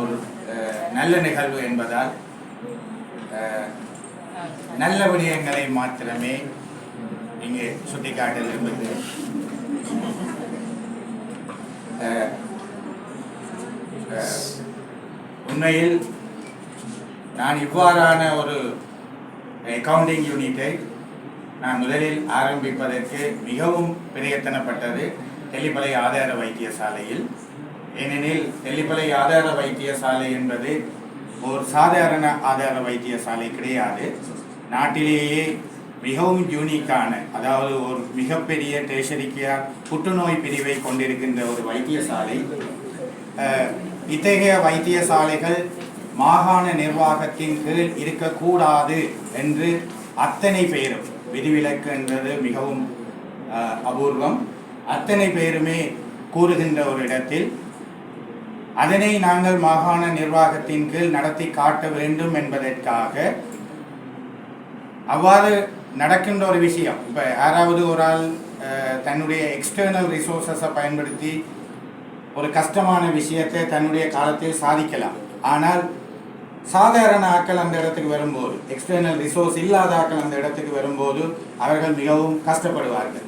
ஒரு நல்ல நிகழ்வு என்பதால் நல்ல விடயங்களை மாத்திரமே இங்கே சுட்டிக்காட்ட விரும்புகிறேன் உண்மையில் நான் இவ்வாறான ஒரு அக்கவுண்டிங் யூனிட்டை நான் முதலில் ஆரம்பிப்பதற்கு மிகவும் பிரயத்தனப்பட்டது தெல்லிப்பளை ஆதார வைத்தியசாலையில். ஏனெனில் தெல்லிப்பளை ஆதார வைத்தியசாலை என்பது ஒரு சாதாரண ஆதார வைத்தியசாலை கிடையாது. நாட்டிலேயே மிகவும் யூனிக்கான அதாவது ஒரு மிகப்பெரிய டேஷரிக்கியா புற்றுநோய் பிரிவை கொண்டிருக்கின்ற ஒரு வைத்தியசாலை. இத்தகைய வைத்தியசாலைகள் மாகாண நிர்வாகத்தின் கீழ் இருக்கக்கூடாது என்று அத்தனை பேரும் விதிவிலக்கு என்றது மிகவும் அபூர்வம். அத்தனை பேருமே கூறுகின்ற ஒரு இடத்தில் அதனை நாங்கள் மாகாண நிர்வாகத்தின் கீழ் நடத்தி காட்ட வேண்டும் என்பதற்காக அவ்வாறு நடக்கின்ற ஒரு விஷயம். இப்போ யாராவது ஒரு ஆள் தன்னுடைய எக்ஸ்டர்னல் ரிசோர்ஸஸை பயன்படுத்தி ஒரு கஷ்டமான விஷயத்தை தன்னுடைய காலத்தில் சாதிக்கலாம். ஆனால் சாதாரண ஆட்கள் அந்த இடத்துக்கு வரும்போது எக்ஸ்டர்னல் ரிசோர்ஸ் இல்லாத ஆட்கள் அந்த இடத்துக்கு வரும்போது அவர்கள் மிகவும் கஷ்டப்படுவார்கள்.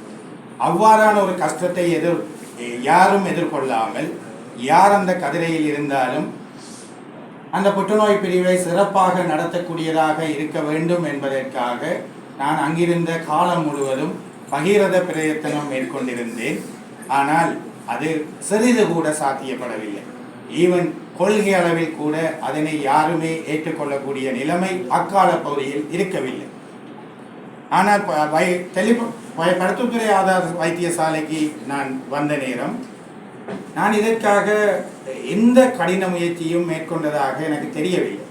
அவ்வாறான ஒரு கஷ்டத்தை எதிர் யாரும் எதிர்கொள்ளாமல் யார் அந்த கதிரையில் இருந்தாலும் அந்த புற்றுநோய் பிரிவை சிறப்பாக நடத்தக்கூடியதாக இருக்க வேண்டும் என்பதற்காக நான் அங்கிருந்த காலம் முழுவதும் பகிரத பிரயத்தனம் மேற்கொண்டிருந்தேன். ஆனால் அது சிறிது கூட சாத்தியப்படவில்லை. ஈவன் கொள்கை அளவில் கூட அதனை யாருமே ஏற்றுக்கொள்ளக்கூடிய நிலைமை அக்கால பகுதியில் இருக்கவில்லை. ஆனால் ப- வை தெளிப்பு ஆதார வைத்தியசாலைக்கு நான் வந்த நேரம் நான் இதற்காக எந்த கடின முயற்சியும் மேற்கொண்டதாக எனக்கு தெரியவில்லை.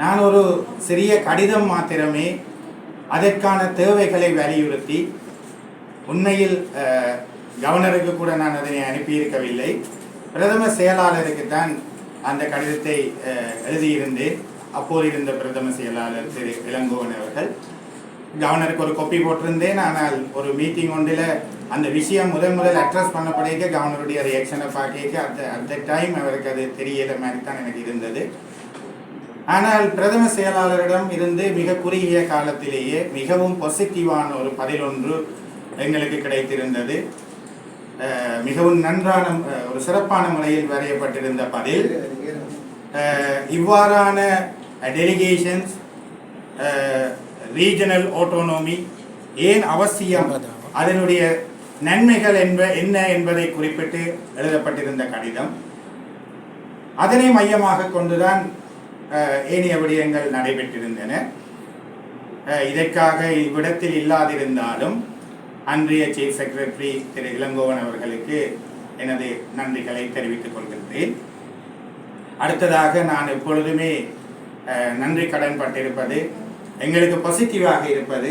நான் ஒரு சிறிய கடிதம் மாத்திரமே அதற்கான தேவைகளை வலியுறுத்தி உண்மையில் கவர்னருக்கு கூட நான் அதனை அனுப்பியிருக்கவில்லை. பிரதம செயலாளருக்கு தான் அந்த கடிதத்தை எழுதியிருந்தேன். அப்போது இருந்த பிரதம செயலாளர் திரு இளங்கோவன் அவர்கள். கவர்னருக்கு ஒரு கொப்பி போட்டிருந்தேன். ஆனால் ஒரு மீட்டிங் ஒன்றில் அந்த விஷயம் முதல் முதல் அட்ரஸ் பண்ணப்படைக்க கவர்னருடைய ரியாக்ஷனை பார்க்க அந்த அந்த டைம் அவருக்கு அது தெரியல மாதிரி தான் எனக்கு இருந்தது. ஆனால் பிரதம செயலாளரிடம் இருந்து மிக குறுகிய காலத்திலேயே மிகவும் பாசிட்டிவான ஒரு பதில் ஒன்று எங்களுக்கு கிடைத்திருந்தது. மிகவும் நன்றான ஒரு சிறப்பான முறையில் வரையப்பட்டிருந்த பதில். இவ்வாறான டெலிகேஷன்ஸ் ரீஜனல் ஆட்டோனோமி ஏன் அவசியம்? அதனுடைய நன்மைகள் என்ப என்ன என்பதை குறிப்பிட்டு எழுதப்பட்டிருந்த கடிதம். அதனை மையமாக கொண்டுதான் ஏனைய விடயங்கள் நடைபெற்றிருந்தன. இதற்காக இவ்விடத்தில் இல்லாதிருந்தாலும் அன்றைய சீஃப் செக்ரட்டரி திரு. இளங்கோவன் அவர்களுக்கு எனது நன்றிகளை தெரிவித்துக் கொள்கின்றேன். அடுத்ததாக நான் எப்பொழுதுமே நன்றி கடன் பட்டிருப்பது எங்களுக்கு பாசிட்டிவாக இருப்பது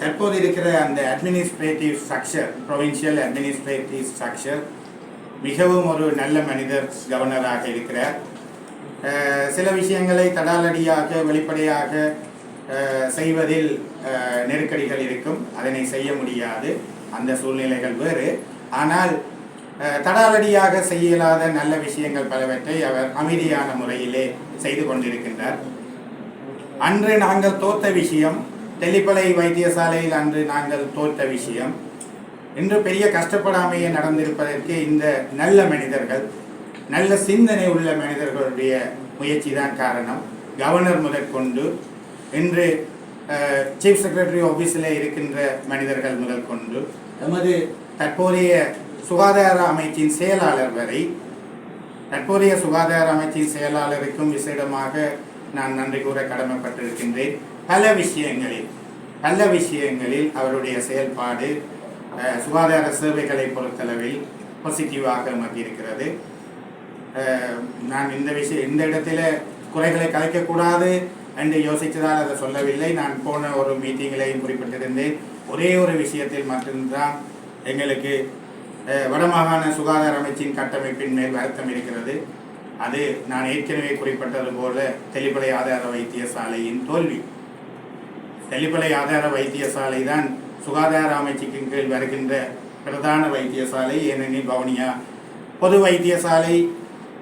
தற்போது இருக்கிற அந்த administrative structure provincial administrative structure மிகவும் ஒரு நல்ல மனிதர் கவர்னராக இருக்கிறார். சில விஷயங்களை தடாலடியாக வெளிப்படையாக செய்வதில் நெருக்கடிகள் இருக்கும். அதனை செய்ய முடியாது. அந்த சூழ்நிலைகள் வேறு. ஆனால் தடாலடியாக செய்யலாத நல்ல விஷயங்கள் பலவற்றை அவர் அமைதியான முறையிலே செய்து கொண்டிருக்கின்றார். அன்று நாங்கள் தோத்த விஷயம் தெல்லிப்பளை வைத்தியசாலையில் அன்று நாங்கள் தோற்ற விஷயம். இன்று பெரிய கஷ்டப்படாமையே நடந்திருப்பதற்கு இந்த நல்ல மனிதர்கள் நல்ல சிந்தனை உள்ள மனிதர்களுடைய முயற்சி தான் காரணம். கவர்னர் முதற்கொண்டு இன்று சீஃப் செக்ரட்டரி ஆஃபீஸில் இருக்கின்ற மனிதர்கள் முதல் கொண்டு தற்போதைய சுகாதார அமைச்சின் செயலாளர் வரை தற்போதைய சுகாதார அமைச்சின் செயலாளருக்கும் விசேடமாக நான் நன்றி கூற கடமைப்பட்டிருக்கின்றேன். பல விஷயங்களில் பல விஷயங்களில் அவருடைய செயல்பாடு சுகாதார சேவைகளை பொறுத்தளவில் பாசிட்டிவாக நமக்கு இருக்கிறது நான் இந்த விஷயம் இந்த இடத்துல குறைகளை கலைக்கக்கூடாது என்று யோசித்ததால் அதை சொல்லவில்லை. நான் போன ஒரு மீட்டிங்கிலையும் குறிப்பிட்டிருந்தேன். ஒரே ஒரு விஷயத்தில் மட்டும்தான் எங்களுக்கு வடமாகாண சுகாதார அமைச்சின் கட்டமைப்பின் மேல் வருத்தம் இருக்கிறது. அது நான் ஏற்கனவே குறிப்பிட்டது போல தெளிப்படை ஆதார வைத்தியசாலையின் தோல்வி. தெளிப்படை ஆதார வைத்தியசாலை தான் சுகாதார அமைச்சுக்கு கீழ் வருகின்ற பிரதான வைத்தியசாலை ஏனெனில் வவுனியா பொது வைத்தியசாலை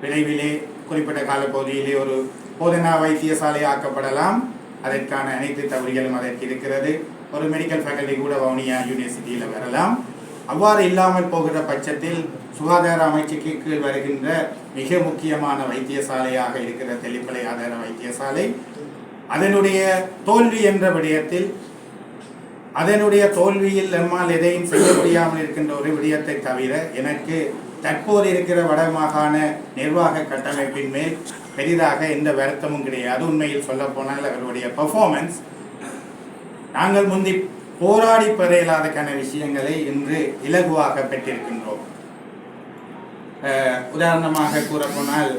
விரைவிலே குறிப்பிட்ட காலப்பகுதியிலே ஒரு போதனா வைத்தியசாலை ஆக்கப்படலாம். அதற்கான அனைத்து தவறுகளும் அதற்கு இருக்கிறது. ஒரு மெடிக்கல் ஃபேக்கல்டி கூட வவுனியா யூனிவர்சிட்டியில் வரலாம். அவ்வாறு இல்லாமல் போகிற பட்சத்தில் சுகாதார அமைச்சுக்கு கீழ் வருகின்ற மிக முக்கியமான வைத்தியசாலையாக இருக்கிற தெளிப்பளை ஆதார வைத்தியசாலை. அதனுடைய தோல்வி என்ற விடயத்தில் அதனுடைய தோல்வியில் நம்மால் எதையும் செய்ய முடியாமல் இருக்கின்ற ஒரு விடயத்தை தவிர எனக்கு தற்போது இருக்கிற வடமாகாண நிர்வாக கட்டமைப்பின் மேல் பெரிதாக எந்த வருத்தமும் கிடையாது. உண்மையில் சொல்ல போனால் அவருடைய பர்ஃபார்மன்ஸ் நாங்கள் முந்தி போராடி பெற இல்லாதக்கான விஷயங்களை இன்று இலகுவாக பெற்றிருக்கின்றோம். உதாரணமாக கூறப்போனால்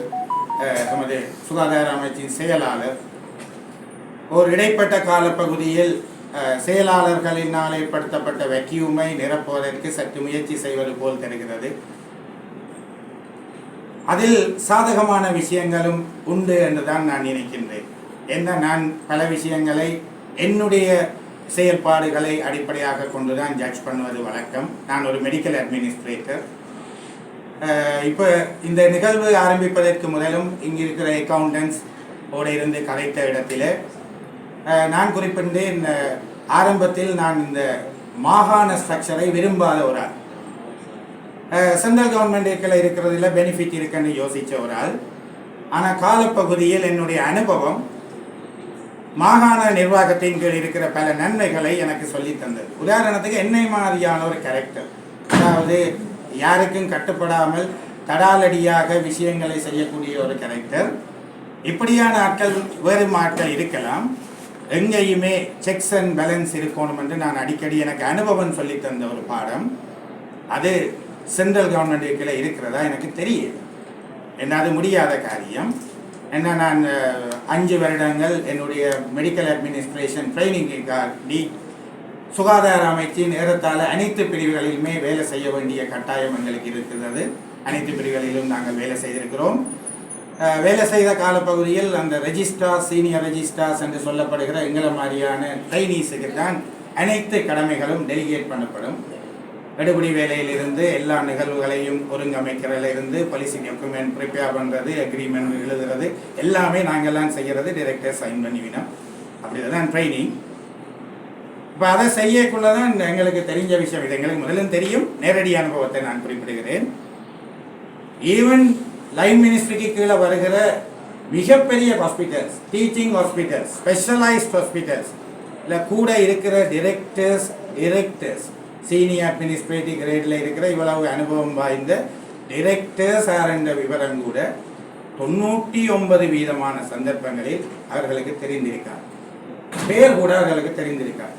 நமது சுகாதார அமைச்சின் செயலாளர் ஒரு இடைப்பட்ட காலப்பகுதியில் செயலாளர்களினால் ஏற்படுத்தப்பட்ட வெக்கியூமை நிரப்புவதற்கு சற்று முயற்சி செய்வது போல் தெரிகிறது. அதில் சாதகமான விஷயங்களும் உண்டு என்றுதான் நான் நினைக்கின்றேன். என்ன நான் பல விஷயங்களை என்னுடைய செயல்பாடுகளை அடிப்படையாக கொண்டுதான் ஜட்ஜ் பண்ணுவது வழக்கம். நான் ஒரு மெடிக்கல் அட்மினிஸ்ட்ரேட்டர் இப்போ இந்த நிகழ்வு ஆரம்பிப்பதற்கு முதலும் இங்கிருக்கிற அக்கௌண்டன்ஸ் ஓட இருந்து கலைத்த இடத்திலே நான் குறிப்பிட்டு இந்த ஆரம்பத்தில் நான் இந்த மாகாண ஸ்ட்ரக்சரை விரும்பாத ஒரு ஆள். சென்ட்ரல் கவர்மெண்ட்டுக்குள்ள இருக்கிறதுல பெனிஃபிட் இருக்குன்னு யோசித்தவரால் ஒரு ஆள். ஆனால் காலப்பகுதியில் என்னுடைய அனுபவம் மாகாண நிர்வாகத்தின் கீழ் இருக்கிற பல நன்மைகளை எனக்கு சொல்லி தந்தது. உதாரணத்துக்கு என்னை மாதிரியான ஒரு கேரக்டர் அதாவது யாருக்கும் கட்டுப்படாமல் தடாலடியாக விஷயங்களை செய்யக்கூடிய ஒரு கேரக்டர் இப்படியான ஆட்கள் வேறு ஆட்கள் இருக்கலாம். எங்கேயுமே செக்ஸ் அண்ட் பேலன்ஸ் இருக்கணும் என்று நான் அடிக்கடி எனக்கு அனுபவம் சொல்லி தந்த ஒரு பாடம். அது சென்ட்ரல் கவர்மெண்ட்டுக்குள்ள இருக்கிறதா எனக்கு தெரியல. என்ன அது முடியாத காரியம். என்ன நான் அஞ்சு வருடங்கள் என்னுடைய மெடிக்கல் அட்மினிஸ்ட்ரேஷன் ட்ரைனிங்காக டி சுகாதார அமைச்சின் ஏறத்தாழ அனைத்து பிரிவுகளிலுமே வேலை செய்ய வேண்டிய கட்டாயம் எங்களுக்கு இருக்கிறது. அனைத்து பிரிவுகளிலும் நாங்கள் வேலை செய்திருக்கிறோம். வேலை செய்த காலப்பகுதியில் அந்த ரெஜிஸ்டார் சீனியர் ரெஜிஸ்டார்ஸ் என்று சொல்லப்படுகிற எங்களை மாதிரியான ட்ரைனீஸுக்கு தான் அனைத்து கடமைகளும் டெலிகேட் பண்ணப்படும். எடுபடி வேலையிலிருந்து எல்லா நிகழ்வுகளையும் ஒருங்கமைக்கிறதிலிருந்து பாலிசி டாக்குமெண்ட் ப்ரிப்பேர் பண்ணுறது அக்ரிமெண்ட் எழுதுறது எல்லாமே நாங்கள்லாம் செய்கிறது டிரெக்டர் சைன் பண்ணிவினோம் அப்படி தான் ட்ரைனிங் இப்போ அதை செய்யக்குள்ள தான் எங்களுக்கு தெரிஞ்ச விஷயம் இது எங்களுக்கு முதலும் தெரியும். நேரடி அனுபவத்தை நான் குறிப்பிடுகிறேன். ஈவன் லைன் மினிஸ்ட்ரிக்கு கீழே வருகிற மிகப்பெரிய hospitals teaching hospitals specialised hospitals இல்லை கூட இருக்கிற டிரெக்டர்ஸ் டிரெக்டர்ஸ் சீனியர் அட்மினிஸ்ட்ரேட்டிவ் கிரேடில் இருக்கிற இவ்வளவு அனுபவம் வாய்ந்த டிரெக்டர்ஸ் என்ற விவரம் கூட தொண்ணூற்றி ஒன்பது வீதமான சந்தர்ப்பங்களில் அவர்களுக்கு தெரிந்திருக்கார். பேர் கூட அவர்களுக்கு தெரிந்திருக்கார்.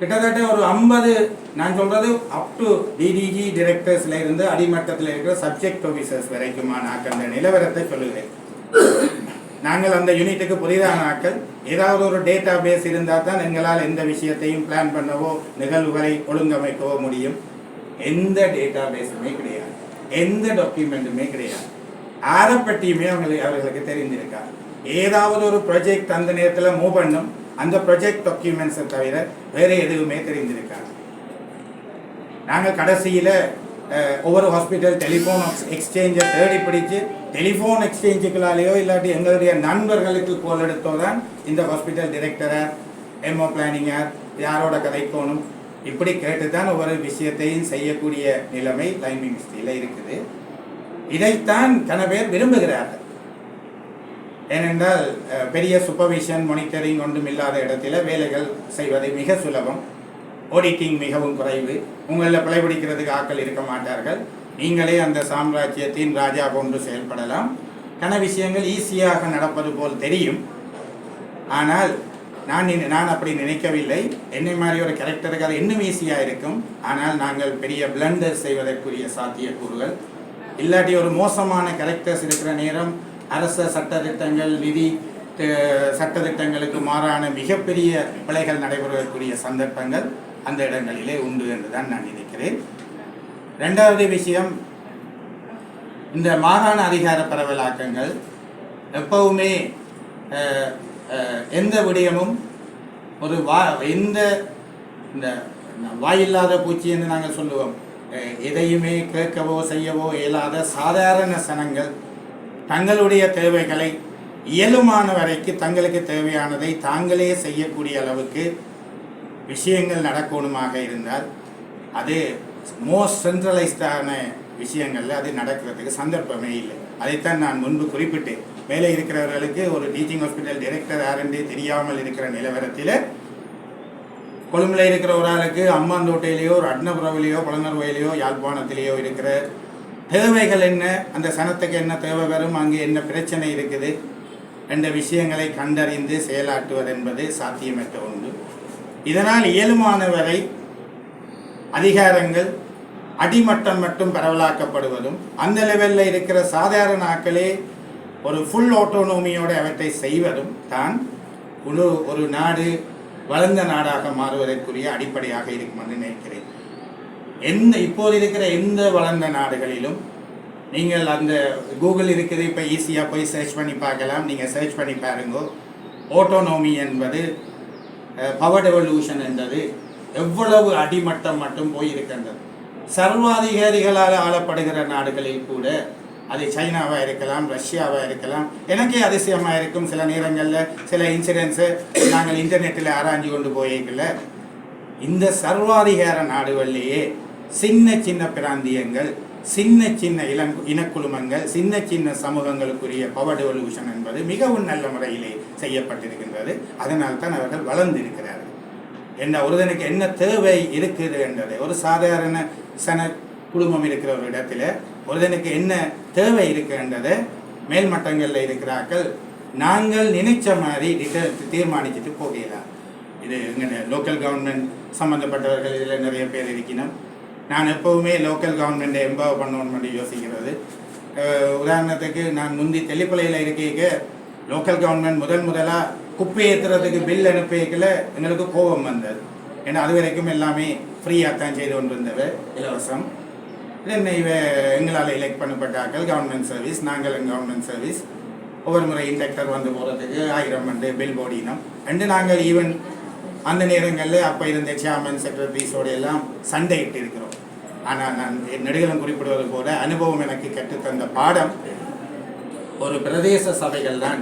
கிட்டத்தட்ட ஒரு ஐம்பது நான் சொல்றது அப் டு டிடிஜி டிரெக்டர்ஸ்ல இருந்து அடிமட்டத்தில் இருக்கிற சப்ஜெக்ட் ஆஃபீஸர்ஸ் வரைக்குமான அந்த நிலவரத்தை சொல்லுகிறேன். நாங்கள் அந்த யூனிட்டுக்கு புதிதான ஆட்கள். ஏதாவது ஒரு டேட்டா பேஸ் இருந்தால் தான் எங்களால் எந்த விஷயத்தையும் பிளான் பண்ணவோ நிகழ்வுகளை ஒழுங்கமைக்கவோ முடியும். எந்த டேட்டா பேஸுமே கிடையாது. எந்த டாக்குமெண்ட்டுமே கிடையாது. யாரை பற்றியுமே அவங்களுக்கு அவர்களுக்கு தெரிந்திருக்காது. ஏதாவது ஒரு ப்ராஜெக்ட் அந்த நேரத்தில் மூவ் பண்ணும் அந்த ப்ரொஜெக்ட் டாக்குமெண்ட்ஸை தவிர வேறு எதுவுமே தெரிந்திருக்காது. நாங்கள் கடைசியில் ஒவ்வொரு ஹாஸ்பிட்டல் டெலிஃபோன் எக்ஸ்சேஞ்சை தேடி பிடிச்சு டெலிஃபோன் எக்ஸ்சேஞ்சுகளாலேயோ இல்லாட்டி எங்களுடைய நண்பர்களுக்கு கோல் எடுத்தோ தான் இந்த ஹாஸ்பிட்டல் டிரெக்டரை எம்ஓ பிளானிங்கர் யாரோட கதைக்கோணும் இப்படி கேட்டு தான் ஒவ்வொரு விஷயத்தையும் செய்யக்கூடிய நிலைமை லைன் மினிஸ்ட்ரியில் இருக்குது. இதைத்தான் கன பேர் விரும்புகிறார்கள். ஏனென்றால் பெரிய சூப்பர்விஷன் மானிட்டரிங் ஒன்றும் இல்லாத இடத்துல வேலைகள் செய்வது மிக சுலபம். ஆடிட்டிங் மிகவும் குறைவு. உங்களில் பிழைபிடிக்கிறதுக்கு ஆட்கள் இருக்க மாட்டார்கள். நீங்களே அந்த சாம்ராஜ்யத்தின் ராஜா போன்று செயல்படலாம். கன விஷயங்கள் ஈஸியாக நடப்பது போல் தெரியும். ஆனால் நான் நினை- நான் அப்படி நினைக்கவில்லை. என்னை மாதிரி ஒரு கேரக்டருக்கு அது இன்னும் ஈஸியாக இருக்கும். ஆனால் நாங்கள் பெரிய பிளண்டர் செய்வதற்குரிய சாத்தியக்கூறுகள். இல்லாட்டி ஒரு மோசமான கேரக்டர்ஸ் இருக்கிற நேரம் அரச சட்டத்திட்டங்கள் நிதி சட்டத்திட்டங்களுக்கு மாறான மிகப்பெரிய பிழைகள் நடைபெறுவதற்குரிய சந்தர்ப்பங்கள் அந்த இடங்களிலே உண்டு என்றுதான் நான் நினைக்கிறேன். ரெண்டாவது விஷயம் இந்த மாகாண அதிகார பரவலாக்கங்கள் எப்பவுமே எந்த விடயமும் ஒரு வா எந்த இந்த வாயில்லாத பூச்சி என்று நாங்கள் சொல்லுவோம். எதையுமே கேட்கவோ செய்யவோ இயலாத சாதாரண சனங்கள் தங்களுடைய தேவைகளை இயலுமான வரைக்கு தங்களுக்கு தேவையானதை தாங்களே செய்யக்கூடிய அளவுக்கு விஷயங்கள் நடக்கணுமாக இருந்தால் அது மோஸ்ட் சென்ட்ரலைஸ்டான விஷயங்களில் அது நடக்கிறதுக்கு சந்தர்ப்பமே இல்லை. அதைத்தான் நான் முன்பு குறிப்பிட்டேன். மேலே இருக்கிறவர்களுக்கு ஒரு டீச்சிங் ஹாஸ்பிட்டல் டைரக்டர் யாருன்றே தெரியாமல் இருக்கிற நிலவரத்தில் கொழும்புல இருக்கிற ஒரு ஆளுக்கு அம்மாந்தோட்டையிலேயோ ஒரு அட்னபுரவிலேயோ புலனர்வையிலையோ யாழ்ப்பாணத்திலேயோ இருக்கிற தேவைகள் என்ன? அந்த சனத்துக்கு என்ன தேவை வரும்? அங்கே என்ன பிரச்சனை இருக்குது? என்ற விஷயங்களை கண்டறிந்து செயலாற்றுவது என்பது சாத்தியமற்ற ஒன்று. இதனால் இயலுமானவரை அதிகாரங்கள் அடிமட்டம் மட்டும் பரவலாக்கப்படுவதும் அந்த லெவலில் இருக்கிற சாதாரண ஆக்களே ஒரு ஃபுல் ஆட்டோனோமியோடு அவற்றை செய்வதும் தான் ஒரு ஒரு நாடு வளர்ந்த நாடாக மாறுவதற்குரிய அடிப்படையாக இருக்கும் என்று நினைக்கிறேன். எந்த இப்போது இருக்கிற எந்த வளர்ந்த நாடுகளிலும் நீங்கள் அந்த கூகுள் இருக்குது இப்போ ஈஸியாக போய் சர்ச் பண்ணி பார்க்கலாம். நீங்கள் சர்ச் பண்ணி பாருங்க. ஓட்டோனோமி என்பது பவர் டெவல்யூஷன் என்பது எவ்வளவு அடிமட்டம் மட்டும் போய் இருக்கின்றது சர்வாதிகாரிகளால் ஆளப்படுகிற நாடுகளில் கூட அது சைனாவாக இருக்கலாம் ரஷ்யாவாக இருக்கலாம். எனக்கே அதிசயமாக இருக்கும். சில நேரங்களில் சில இன்சிடென்ட்ஸு நாங்கள் இன்டர்நெட்டில் ஆராய்ஞ்சு கொண்டு போயிருக்கல. இந்த சர்வாதிகார நாடுகளிலேயே சின்ன சின்ன பிராந்தியங்கள் சின்ன சின்ன இளங் இனக்குழுமங்கள் சின்ன சின்ன சமூகங்களுக்குரிய பவர் டெவல்யூஷன் என்பது மிகவும் நல்ல முறையிலே செய்யப்பட்டிருக்கின்றது. அதனால் தான் அவர்கள் வளர்ந்திருக்கிறார்கள். என்ன ஒருதனுக்கு என்ன தேவை இருக்குது என்றது ஒரு சாதாரண சன குடும்பம் இருக்கிற ஒரு இடத்துல ஒருதனுக்கு என்ன தேவை இருக்குன்றதை மேல்மட்டங்களில் இருக்கிறார்கள். நாங்கள் நினைச்ச மாதிரி டிட்ட- தீர்மானிச்சுட்டு போகலாம் இது எங்கள் லோக்கல் கவர்மெண்ட் சம்மந்தப்பட்டவர்கள் இதில் நிறைய பேர் இருக்கணும் நான் எப்போவுமே லோக்கல் கவர்மெண்ட்டை எம்பவர் பண்ணணும்னு யோசிக்கிறது. உதாரணத்துக்கு நான் முந்தி தெளிப்பலையில் இருக்க லோக்கல் கவர்மெண்ட் முதல் முதலாக குப்பை ஏற்றுறதுக்கு பில் அனுப்பிக்கல எங்களுக்கு கோபம் வந்தது. ஏன்னா அது வரைக்கும் எல்லாமே ஃப்ரீயாக தான் செய்து கொண்டிருந்தது இலவசம். தென் இவ எங்களால் எலெக்ட் பண்ணப்பட்டாக்கள் கவர்மெண்ட் சர்வீஸ் நாங்கள் கவர்மெண்ட் சர்வீஸ் ஒவ்வொரு முறை இன்டெக்டர் வந்து போகிறதுக்கு ஆயிரம் வந்து பில் போடினோம். அண்டு நாங்கள் ஈவன் அந்த நேரங்களில் அப்போ இருந்த சேர்மன் செக்ரட்டரிஸோட எல்லாம் சண்டையிட்டு இருக்கிறோம். ஆனால் நான் நெடுகலம் குறிப்பிடுவது போல அனுபவம் எனக்கு கற்றுத்தந்த பாடம் ஒரு பிரதேச சபைகள் தான்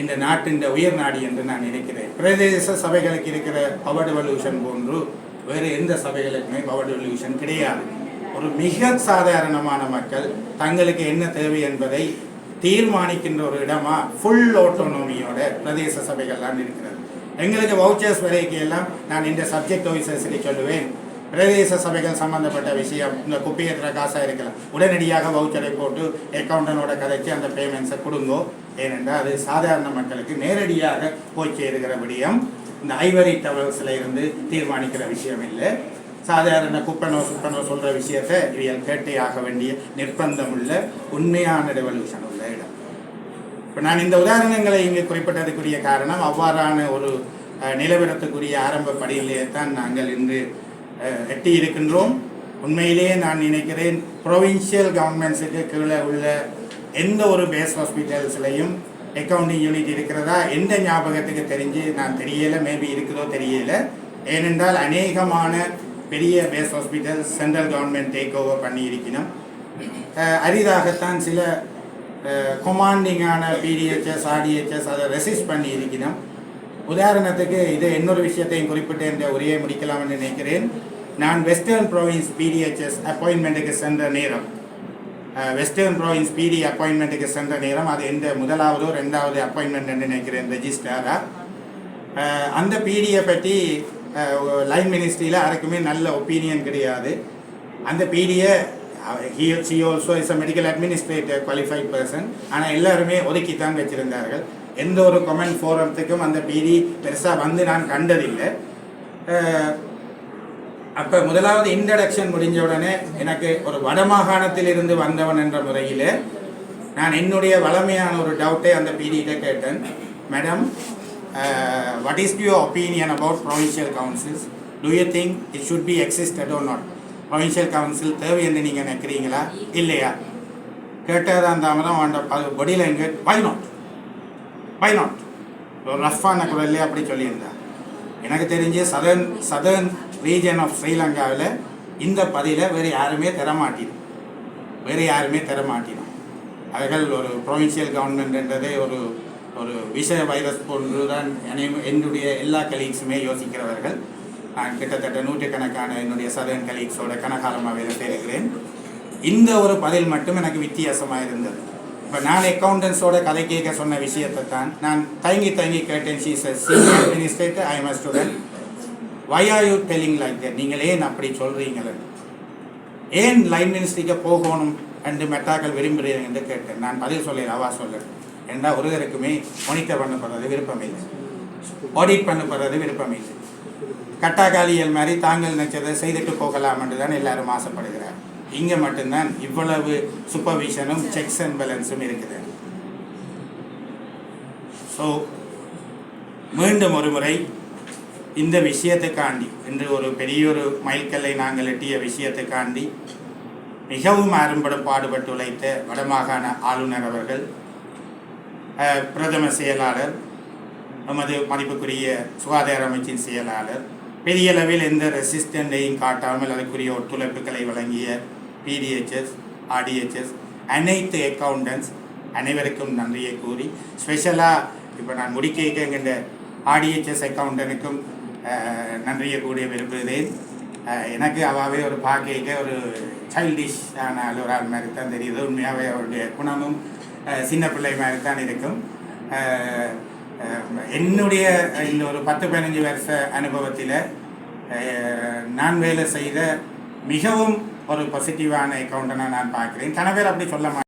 இந்த நாட்டின் உயர் நாடி என்று நான் நினைக்கிறேன். பிரதேச சபைகளுக்கு இருக்கிற பவர் டெவல்யூஷன் போன்று வேறு எந்த சபைகளுக்குமே பவர் டெவல்யூஷன் கிடையாது. ஒரு மிக சாதாரணமான மக்கள் தங்களுக்கு என்ன தேவை என்பதை தீர்மானிக்கின்ற ஒரு இடமா ஃபுல் ஆட்டோனோமியோட பிரதேச சபைகள் தான் இருக்கிறது. எங்களுக்கு வவுச்சர்ஸ் வரைக்கும் எல்லாம் நான் இந்த சப்ஜெக்ட் ஆஃபீஸர்ஸுக்கு சொல்லுவேன். பிரதேச சபைகள் சம்பந்தப்பட்ட விஷயம். இந்த குப்பையேற்ற காசாக இருக்கலாம். உடனடியாக வவுச்சரை போட்டு அக்கௌண்டனோட கதைச்சு அந்த பேமெண்ட்ஸை கொடுங்கோ. ஏனென்றால் அது சாதாரண மக்களுக்கு நேரடியாக போய் சேருகிற விடயம். இந்த ஐவரி டவர்ஸில் இருந்து தீர்மானிக்கிற விஷயம் இல்லை. சாதாரண குப்பனோ சுப்பனோ சொல்கிற விஷயத்தை இவையல் கேட்டே ஆக வேண்டிய நிர்பந்தம் உள்ள உண்மையான ரெவல்யூஷன் உள்ள இடம். இப்போ நான் இந்த உதாரணங்களை இங்கே குறிப்பிட்டதுக்குரிய காரணம் அவ்வாறான ஒரு நிலவரத்துக்குரிய ஆரம்ப படியிலேயே தான் நாங்கள் இன்று எட்டி இருக்கின்றோம். உண்மையிலேயே நான் நினைக்கிறேன் ப்ரொவின்ஷியல் கவர்மெண்ட்ஸுக்கு கீழே உள்ள எந்த ஒரு பேஸ் ஹாஸ்பிட்டல்ஸ்லையும் அக்கௌண்டிங் யூனிட் இருக்கிறதா எந்த ஞாபகத்துக்கு தெரிஞ்சு நான் தெரியலை மேபி இருக்குதோ தெரியல. ஏனென்றால் அநேகமான பெரிய base hospital central government take over பண்ணியிருக்கணும் அரிதாகத்தான் சில கொமாண்டிங்கான பிடிஹெச்எஸ் ஆர்டிஹெச்எஸ் அதை ரெசிஸ்ட் பண்ணி இருக்கணும் உதாரணத்துக்கு இது இன்னொரு விஷயத்தையும் குறிப்பிட்டு என்ற உரையை முடிக்கலாம்னு நினைக்கிறேன். நான் வெஸ்டர்ன் ப்ரோவின்ஸ் பிடிஹெச்எஸ் அப்பாயின்மெண்ட்டுக்கு சென்ற நேரம். வெஸ்டர்ன் ப்ரோவின்ஸ் பிடி அப்பாயின்மெண்ட்டுக்கு சென்ற நேரம். அது எந்த முதலாவதோ ரெண்டாவது அப்பாயின்மெண்ட் என்று நினைக்கிறேன் ரெஜிஸ்டராக அந்த பிடியை பற்றி லைன் மினிஸ்ட்ரியில் யாருக்குமே நல்ல ஒப்பீனியன் கிடையாது. அந்த பிடியை he she also is a medical administrator qualified person ஆனால் எல்லாருமே ஒதுக்கித்தான் வச்சுருந்தார்கள். எந்த ஒரு கமெண்ட் ஃபோரத்துக்கும் அந்த பிடி பெருசாக வந்து நான் கண்டதில்லை. அப்போ முதலாவது இன்ட்ரடக்ஷன் முடிஞ்ச உடனே எனக்கு ஒரு வடமாகாணத்தில் இருந்து வந்தவன் என்ற முறையில் நான் என்னுடைய வளமையான ஒரு டவுட்டை அந்த பீடியிட்ட கேட்டேன். Madam what is your opinion about provincial councils do you think it should be existed or not provincial council தேவை என்று நீங்கள் நினைக்கிறீங்களா? இல்லையா? கேட்டதான் தாமதம் அந்த body language why not why not ஒரு ரஃப்பான குரல்லே அப்படி சொல்லியிருந்தா. எனக்கு தெரிஞ்சு சதர்ன் சதர்ன் ரீஜன் ஆஃப் ஸ்ரீலங்காவில் இந்த பதவியில் வேறு யாருமே தரமாட்டினோம் வேறு யாருமே தரமாட்டினோம் அவர்கள் ஒரு ப்ரொவின்சியல் கவர்மெண்ட்ன்றதே ஒரு ஒரு விஷ வைரஸ் போன்று தான் என்னுடைய எல்லா கலீக்ஸுமே யோசிக்கிறவர்கள். நான் கிட்டத்தட்ட நூற்றுக்கணக்கான என்னுடைய சதன் கலீக்ஸோட கனகாலமாக வேலை செய்கிறேன் இந்த ஒரு பதில் மட்டும் எனக்கு வித்தியாசமாக இருந்தது. இப்போ நான் அக்கௌண்டன்ஸோட கதை கேட்க சொன்ன விஷயத்தை தான் நான் தயங்கி தயங்கி கேட்டேன். She's senior administrator I am student why are you telling like that நீங்கள் ஏன் அப்படி சொல்கிறீங்களே ஏன் லைன் மினிஸ்ட்ரிக்கு போகணும் என்று மெட்டாக்கள் விரும்புகிறீர்கள் என்று கேட்டேன். நான் பதில் சொல்லேன் அவா சொல்ல ஏண்டா ஒருவருக்குமே மொனிட்டர் பண்ணப்படுறது விருப்பம் இல்லை ஆடிட் பண்ணப்படுறது விருப்பம் இல்லை கட்டாக்காலியல் மாதிரி தாங்கள் நினைச்சதை செய்துட்டு போகலாம் என்று தான் எல்லாரும் ஆசைப்படுகிறார். இங்கே மட்டும்தான் இவ்வளவு சூப்பர்விஷனும் செக்ஸ் அண்ட் பேலன்ஸும் இருக்குது. ஸோ மீண்டும் ஒரு முறை இந்த விஷயத்துக்காண்டி என்று ஒரு பெரிய ஒரு மைல்கல்லை நாங்கள் எட்டிய விஷயத்துக்காண்டி மிகவும் அரும்படும் பாடுபட்டு உழைத்த வடமாகாண ஆளுநர் அவர்கள் பிரதம செயலாளர் நமது மதிப்புக்குரிய சுகாதார அமைச்சின் செயலாளர் பெரிய அளவில் எந்த ரெசிஸ்டண்டையும் காட்டாமல் அதற்குரிய ஒத்துழைப்புகளை வழங்கிய பிடிஹெச்எஸ் ஆர்டிஹெச்எஸ் அனைத்து அக்கௌண்டன்ஸ் அனைவருக்கும் நன்றியை கூறி ஸ்பெஷலாக இப்போ நான் முடிக்க என்கின்ற ஆர்டிஹெச்எஸ் அக்கௌண்டனுக்கும் நன்றியை கூடிய விரும்புகிறேன். எனக்கு அவாவே ஒரு பார்க்க ஒரு சைல்டிஷ் ஆனால் ஒரு ஆள் மாதிரி தான் தெரியுது. உண்மையாகவே அவருடைய குணமும் சின்ன பிள்ளை மாதிரி தான் இருக்கும் என்னுடைய இந்த ஒரு பத்து பதினஞ்சு வருஷ அனுபவத்தில் நான் வேலை செய்த மிகவும் ஒரு பாசிட்டிவான அக்கௌண்ட்டை நான் பார்க்குறேன். கணவர் அப்படி சொல்ல மாட்டேன்